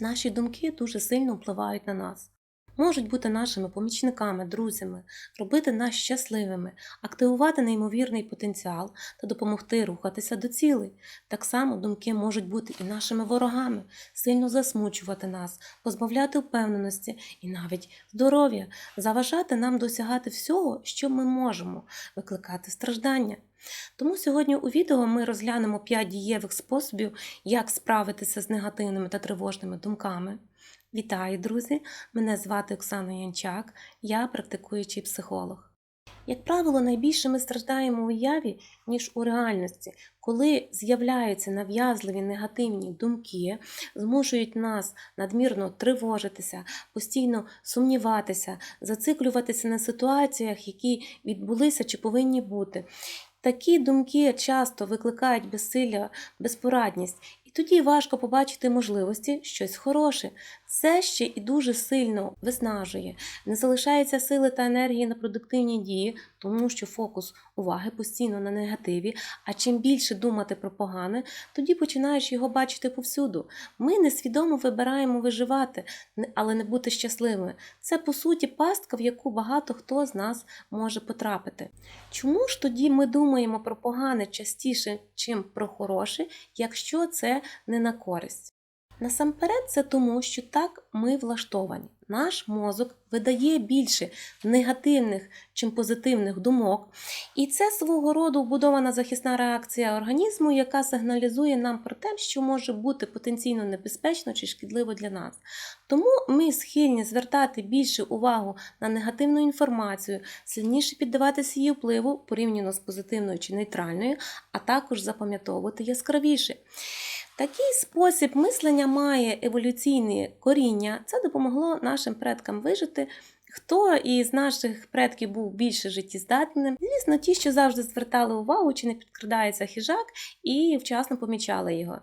Наші думки дуже сильно впливають на нас. Можуть бути нашими помічниками, друзями, робити нас щасливими, активувати неймовірний потенціал та допомогти рухатися до цілей. Так само думки можуть бути і нашими ворогами, сильно засмучувати нас, позбавляти впевненості і навіть здоров'я, заважати нам досягати всього, що ми можемо, викликати страждання. Тому сьогодні у відео ми розглянемо 5 дієвих способів, як справитися з негативними та тривожними думками. Вітаю, друзі! Мене звати Оксана Янчак, я практикуючий психолог. Як правило, найбільше ми страждаємо у уяві, ніж у реальності, коли з'являються нав'язливі негативні думки, змушують нас надмірно тривожитися, постійно сумніватися, зациклюватися на ситуаціях, які відбулися чи повинні бути. Такі думки часто викликають безсилля, безпорадність, тоді важко побачити можливості щось хороше. Це ще і дуже сильно виснажує. Не залишається сили та енергії на продуктивні дії, тому що фокус уваги постійно на негативі. А чим більше думати про погане, тоді починаєш його бачити повсюду. Ми несвідомо вибираємо виживати, але не бути щасливими. Це по суті пастка, в яку багато хто з нас може потрапити. Чому ж тоді ми думаємо про погане частіше, чим про хороше, якщо це не на користь? Насамперед, це тому, що так ми влаштовані. Наш мозок видає більше негативних чим позитивних думок, і це свого роду вбудована захисна реакція організму, яка сигналізує нам про те, що може бути потенційно небезпечно чи шкідливо для нас. Тому ми схильні звертати більше увагу на негативну інформацію, сильніше піддаватися її впливу порівняно з позитивною чи нейтральною, а також запам'ятовувати яскравіше. Такий спосіб мислення має еволюційне коріння. Це допомогло нашим предкам вижити. Хто із наших предків був більше життєздатним? Звісно, ті, що завжди звертали увагу, чи не підкрадається хижак, і вчасно помічали його.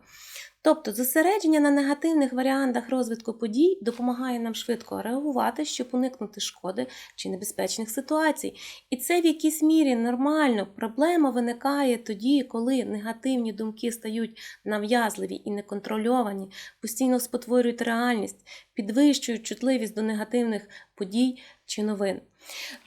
Тобто зосередження на негативних варіантах розвитку подій допомагає нам швидко реагувати, щоб уникнути шкоди чи небезпечних ситуацій. І це в якійсь мірі нормально. Проблема виникає тоді, коли негативні думки стають нав'язливі і неконтрольовані, постійно спотворюють реальність, підвищують чутливість до негативних подій чи новин.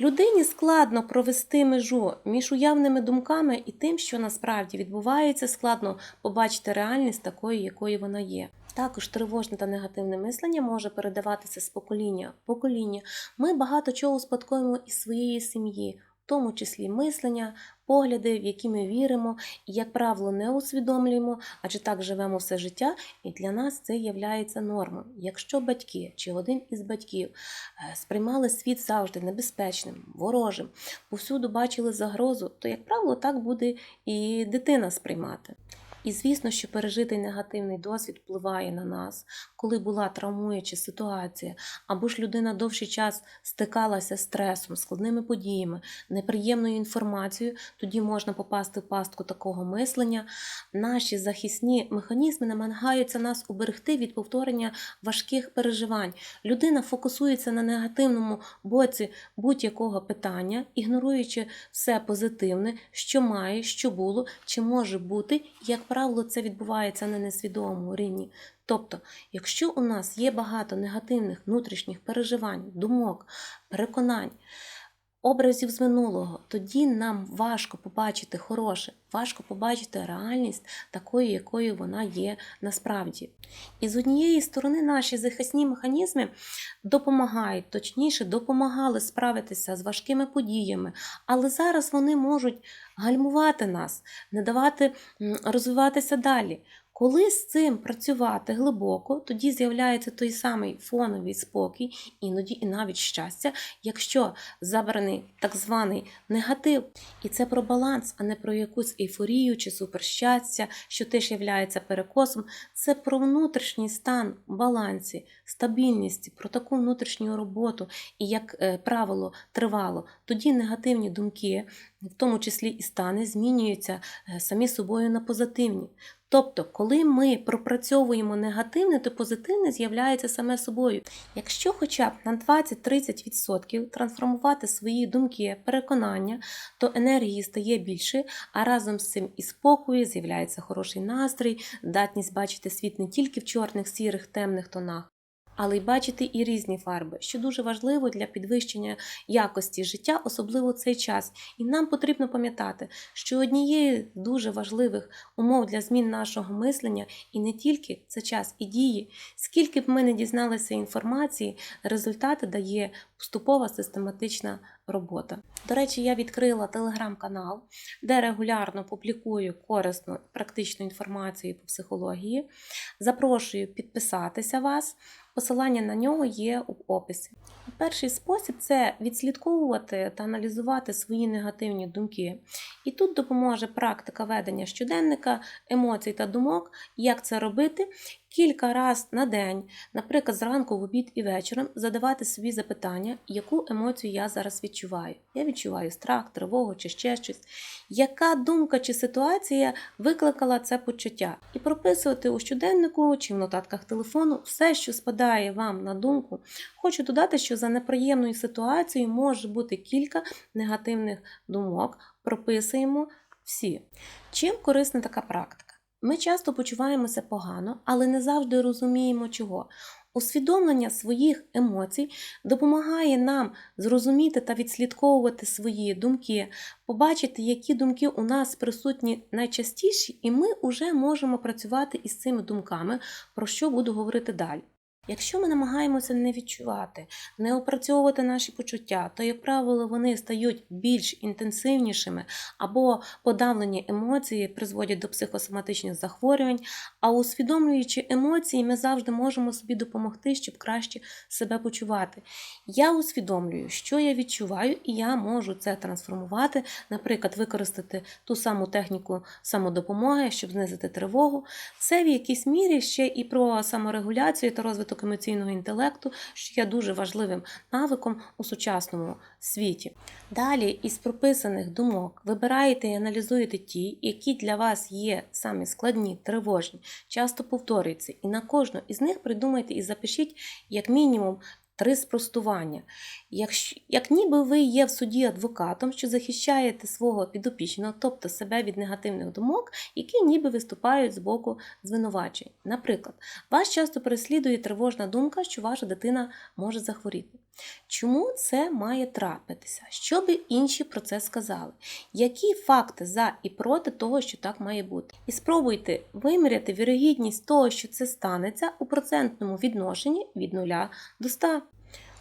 Людині складно провести межу між уявними думками і тим, що насправді відбувається, складно побачити реальність такою, якою вона є. Також тривожне та негативне мислення може передаватися з покоління в покоління. Ми багато чого успадкуємо із своєї сім'ї, тому числі мислення, погляди, в які ми віримо, і, як правило, не усвідомлюємо, адже так живемо все життя, і для нас це є нормою. Якщо батьки чи один із батьків е, сприймали світ завжди небезпечним, ворожим, повсюду бачили загрозу, то, як правило, так буде і дитина сприймати. І звісно, що пережитий негативний досвід впливає на нас, коли була травмуюча ситуація, або ж людина довший час стикалася з стресом, складними подіями, неприємною інформацією, тоді можна попасти в пастку такого мислення. Наші захисні механізми намагаються нас уберегти від повторення важких переживань. Людина фокусується на негативному боці будь-якого питання, ігноруючи все позитивне, що має, що було, чи може бути, як правило, це відбувається на несвідомому рівні. Тобто, якщо у нас є багато негативних внутрішніх переживань, думок, переконань, образів з минулого, тоді нам важко побачити хороше, важко побачити реальність такою, якою вона є насправді. І з однієї сторони, наші захисні механізми допомагають, точніше, допомагали справитися з важкими подіями, але зараз вони можуть гальмувати нас, не давати розвиватися далі. Коли з цим працювати глибоко, тоді з'являється той самий фоновий спокій, іноді і навіть щастя, якщо забраний так званий негатив. І це про баланс, а не про якусь ейфорію чи суперщастя, що теж являється перекосом. Це про внутрішній стан балансі, стабільність, про таку внутрішню роботу. І, як е, правило, тривало, тоді негативні думки, в тому числі і стани, змінюються е, самі собою на позитивні. Тобто, коли ми пропрацьовуємо негативне, то позитивне з'являється саме собою. Якщо хоча б на 20-30% трансформувати свої думки, переконання, то енергії стає більше, а разом з цим і спокою з'являється хороший настрій, здатність бачити світ не тільки в чорних, сірих, темних тонах. Але й бачити і різні фарби, що дуже важливо для підвищення якості життя, особливо цей час. І нам потрібно пам'ятати, що однією з дуже важливих умов для змін нашого мислення і не тільки це час і дії. Скільки б ми не дізналися інформації, результати дає поступова систематична робота. До речі, я відкрила телеграм-канал, де регулярно публікую корисну практичну інформацію по психології. Запрошую підписатися вас. Посилання на нього є у описі. Перший спосіб це відслідковувати та аналізувати свої негативні думки. І тут допоможе практика ведення щоденника, емоцій та думок, як це робити кілька разів на день, наприклад, зранку, в обід і вечором, задавати собі запитання, яку емоцію я зараз відчуваю. Я відчуваю страх, тривогу чи ще щось. Яка думка чи ситуація викликала це почуття? І прописувати у щоденнику чи в нотатках телефону все, що спадає вам на думку. Хочу додати, що за неприємною ситуацією може бути кілька негативних думок. Прописуємо всі. Чим корисна така практика? Ми часто почуваємося погано, але не завжди розуміємо чого. Усвідомлення своїх емоцій допомагає нам зрозуміти та відслідковувати свої думки, побачити, які думки у нас присутні найчастіші, і ми вже можемо працювати із цими думками, про що буду говорити далі. Якщо ми намагаємося не відчувати, не опрацьовувати наші почуття, то, як правило, вони стають більш інтенсивнішими або подавлені емоції призводять до психосоматичних захворювань, а усвідомлюючи емоції, ми завжди можемо собі допомогти, щоб краще себе почувати. Я усвідомлюю, що я відчуваю, і я можу це трансформувати, наприклад, використати ту саму техніку самодопомоги, щоб знизити тривогу. Це в якійсь мірі ще і про саморегуляцію та розвиток розвиток емоційного інтелекту, що є дуже важливим навиком у сучасному світі. Далі із прописаних думок. Вибираєте і аналізуєте ті, які для вас є самі складні, тривожні, часто повторюються, і на кожну із них придумайте і запишіть як мінімум Три спростування. Якщо, як ніби ви є в суді адвокатом, що захищаєте свого підопічного, тобто себе від негативних думок, які ніби виступають з боку звинувачень. Наприклад, вас часто переслідує тривожна думка, що ваша дитина може захворіти. Чому це має трапитися? Що би інші про це сказали? Які факти за і проти того, що так має бути? І спробуйте виміряти вірогідність того, що це станеться у процентному відношенні від 0 до 100.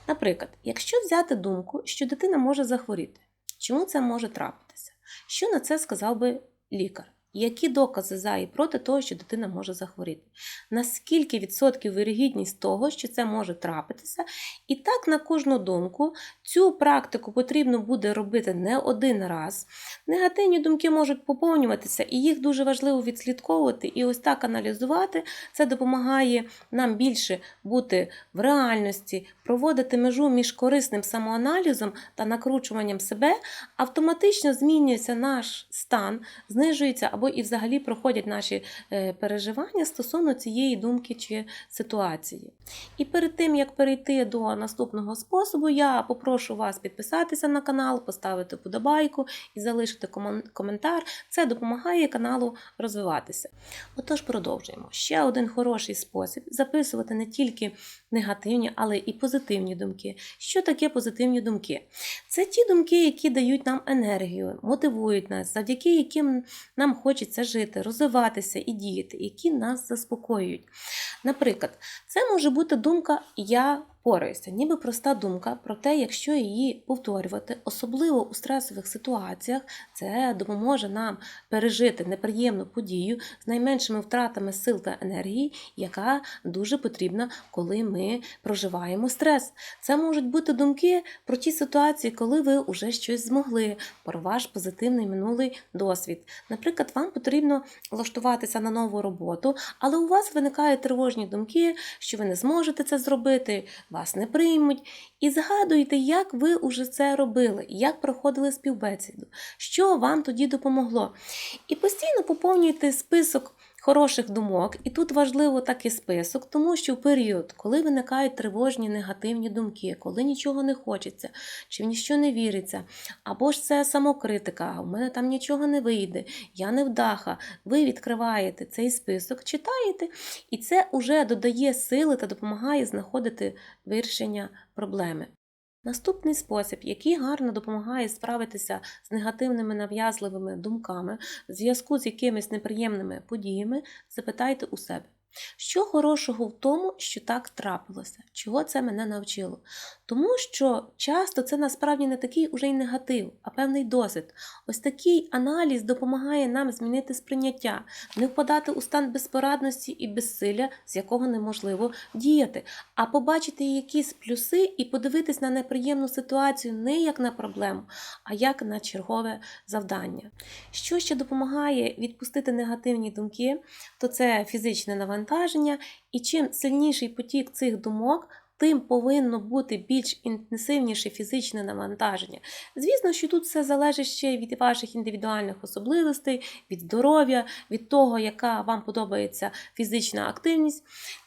Наприклад, якщо взяти думку, що дитина може захворіти, чому це може трапитися? Що на це сказав би лікар? Які докази за і проти того, що дитина може захворіти? Наскільки відсотків вирогідність того, що це може трапитися? І так, на кожну думку, цю практику потрібно буде робити не один раз. Негативні думки можуть поповнюватися, і їх дуже важливо відслідковувати і ось так аналізувати. Це допомагає нам більше бути в реальності, проводити межу між корисним самоаналізом та накручуванням себе, автоматично змінюється наш стан, знижується або і взагалі проходять наші е, переживання стосовно цієї думки чи ситуації. І перед тим, як перейти до наступного способу, я попрошу вас підписатися на канал, поставити подобайку і залишити коментар. Це допомагає каналу розвиватися. Отож, продовжуємо. Ще один хороший спосіб записувати не тільки негативні, але і позитивні думки. Що таке позитивні думки? Це ті думки, які дають нам енергію, мотивують нас, завдяки яким нам хочеться жити, розвиватися і діяти, які нас заспокоюють. Наприклад, це може бути думка Я впораюся, ніби проста думка про те, якщо її повторювати, особливо у стресових ситуаціях, це допоможе нам пережити неприємну подію з найменшими втратами сил та енергії, яка дуже потрібна, коли ми проживаємо стрес. Це можуть бути думки про ті ситуації, коли ви вже щось змогли, про ваш позитивний минулий досвід. Наприклад, вам потрібно влаштуватися на нову роботу, але у вас виникають тривожні думки, що ви не зможете це зробити вас не приймуть. І згадуйте, як ви уже це робили, як проходили співбесіду, що вам тоді допомогло. І постійно поповнюйте список хороших думок, і тут важливо такий список, тому що в період, коли виникають тривожні негативні думки, коли нічого не хочеться, чи в ніщо не віриться, або ж це самокритика, у мене там нічого не вийде, я не вдаха. Ви відкриваєте цей список, читаєте, і це вже додає сили та допомагає знаходити вирішення проблеми. Наступний спосіб, який гарно допомагає справитися з негативними нав'язливими думками, в зв'язку з якимись неприємними подіями, запитайте у себе. Що хорошого в тому, що так трапилося? Чого це мене навчило? Тому що часто це насправді не такий уже й негатив, а певний досвід. Ось такий аналіз допомагає нам змінити сприйняття, не впадати у стан безпорадності і безсилля, з якого неможливо діяти, а побачити якісь плюси і подивитись на неприємну ситуацію не як на проблему, а як на чергове завдання. Що ще допомагає відпустити негативні думки, то це фізичне навантаження, і чим сильніший потік цих думок, тим повинно бути більш інтенсивніше фізичне навантаження. Звісно, що тут все залежить ще від ваших індивідуальних особливостей, від здоров'я, від того, яка вам подобається фізична активність.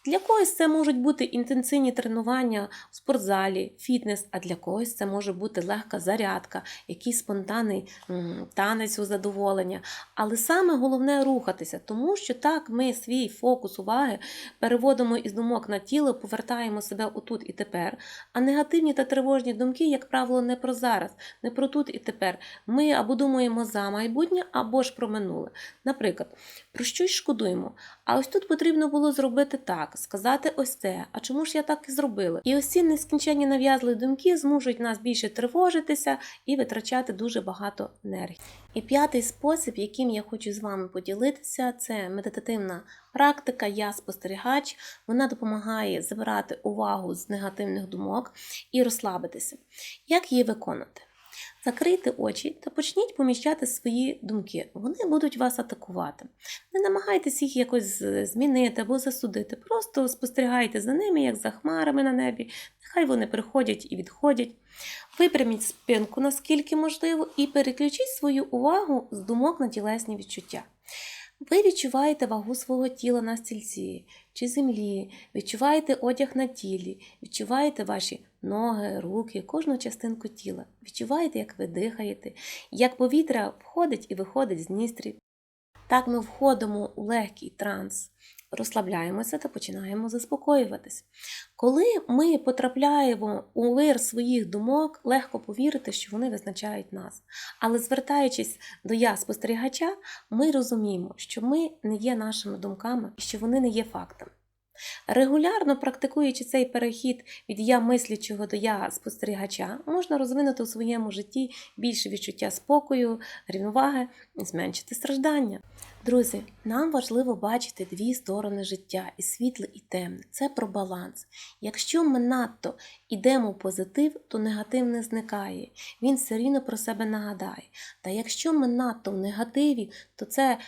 Для когось це можуть бути інтенсивні тренування в спортзалі, фітнес, а для когось це може бути легка зарядка, якийсь спонтанний танець у задоволення. Але саме головне рухатися, тому що так ми свій фокус уваги переводимо із думок на тіло, повертаємо себе у тут і тепер. А негативні та тривожні думки, як правило, не про зараз, не про тут і тепер. Ми або думаємо за майбутнє, або ж про минуле. Наприклад, про щось шкодуємо. А ось тут потрібно було зробити так, сказати ось це. А чому ж я так і зробила? І ось ці нескінченні нав'язливі думки змушують нас більше тривожитися і витрачати дуже багато енергії. І п'ятий спосіб, яким я хочу з вами поділитися, це медитативна практика Я спостерігач. Вона допомагає забирати увагу з негативних думок і розслабитися. Як її виконати? Закрийте очі та почніть поміщати свої думки. Вони будуть вас атакувати. Не намагайтесь їх якось змінити або засудити. Просто спостерігайте за ними, як за хмарами на небі. Нехай вони приходять і відходять. Випряміть спинку наскільки можливо, і переключіть свою увагу з думок на тілесні відчуття. Ви відчуваєте вагу свого тіла на стільці чи землі, відчуваєте одяг на тілі, відчуваєте ваші ноги, руки, кожну частинку тіла. Відчуваєте, як ви дихаєте, як повітря входить і виходить з ністрів. Так ми входимо у легкий транс, розслабляємося та починаємо заспокоюватись. Коли ми потрапляємо у вир своїх думок, легко повірити, що вони визначають нас. Але звертаючись до я спостерігача, ми розуміємо, що ми не є нашими думками і що вони не є фактами. Регулярно практикуючи цей перехід від я мислячого до я спостерігача, можна розвинути у своєму житті більше відчуття спокою, рівноваги і зменшити страждання. Друзі, нам важливо бачити дві сторони життя і світле, і темне. Це про баланс. Якщо ми надто йдемо в позитив, то негатив не зникає. Він все рівно про себе нагадає. Та якщо ми надто в негативі, то це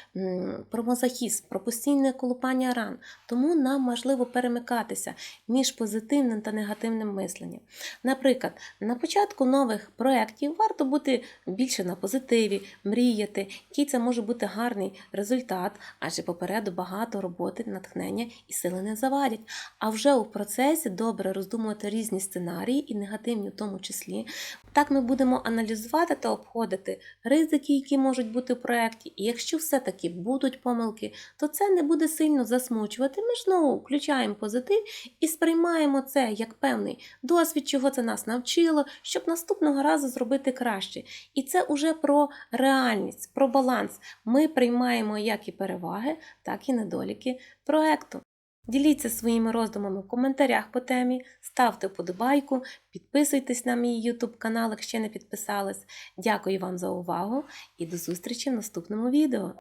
про мазохізм, про постійне колупання ран. Тому нам важливо перемикатися між позитивним та негативним мисленням. Наприклад, на початку нових проєктів варто бути більше на позитиві, мріяти, який це може бути гарний результат, адже попереду багато роботи, натхнення і сили не завадять. А вже у процесі добре роздумувати різні сценарії і негативні в тому числі. Так ми будемо аналізувати та обходити ризики, які можуть бути в проєкті. І якщо все-таки будуть помилки, то це не буде сильно засмучувати. Ми ж знову включаємо позитив і сприймаємо це як певний досвід, чого це нас навчило, щоб наступного разу зробити краще. І це уже про реальність, про баланс. Ми приймаємо як і переваги, так і недоліки проекту. Діліться своїми роздумами в коментарях по темі, ставте вподобайку, підписуйтесь на мій YouTube канал, якщо не підписались. Дякую вам за увагу і до зустрічі в наступному відео.